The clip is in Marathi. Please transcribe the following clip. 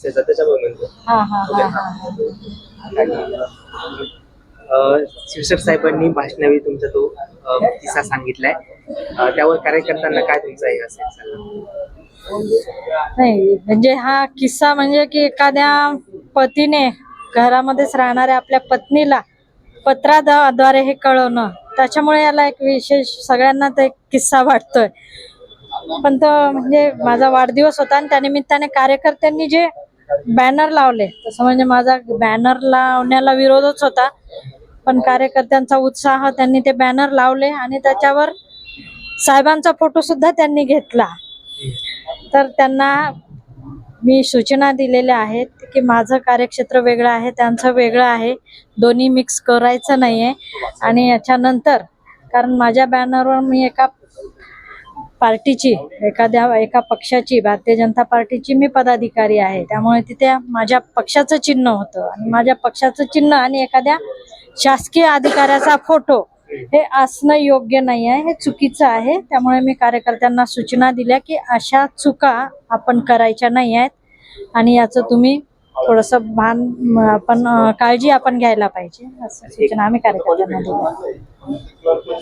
त्याच्यामुळे हा हा हा हा हा. शिरसट साहेबांनी भाषणावेळी तुमचा तो अ, किस्सा सांगितलाय अ, त्यावर कार्यकर्त्यांना काय तुमचा हे असेल. नाही म्हणजे हा किस्सा म्हणजे की एखाद्या पतीने घरामध्येच राहणाऱ्या आपल्या पत्नीला पत्राद्वारे हे कळवणं त्याच्यामुळे याला एक विशेष सगळ्यांना तो एक किस्सा वाटतोय पण तो म्हणजे माझा वाढदिवस होता आणि त्यानिमित्ताने कार्यकर्त्यांनी जे बॅनर लावले. तसं म्हणजे माझा बॅनर लावण्याला विरोधच होता. पण कार्यकर्त्यांचा उत्साह त्यांनी ते बॅनर लावले आणि त्याच्यावर साहेबांचा फोटो सुद्धा त्यांनी घेतला. तर त्यांना मी सूचना दिलेल्या आहेत की माझं कार्यक्षेत्र वेगळं आहे त्यांचं वेगळं आहे. दोन्ही मिक्स करायचं नाही आहे आणि याच्यानंतर कारण माझ्या बॅनरवर मी एका पार्टीची एखाद्या एका पक्षाची भारतीय जनता पार्टीची मी पदाधिकारी आहे. त्यामुळे तिथे माझ्या पक्षाचं चिन्ह होतं. आणि माझ्या पक्षाचं चिन्ह आणि एखाद्या शासकीय अधिकाऱ्याचा फोटो हे असणं योग्य नाही आहे हे चुकीचं आहे. त्यामुळे मी कार्यकर्त्यांना सूचना दिल्या की अशा चुका आपण करायच्या नाही आहेत आणि याचं तुम्ही थोडंसं भान आपण काळजी आपण घ्यायला पाहिजे असं सूचना आम्ही कार्यकर्त्यांना दिल्या.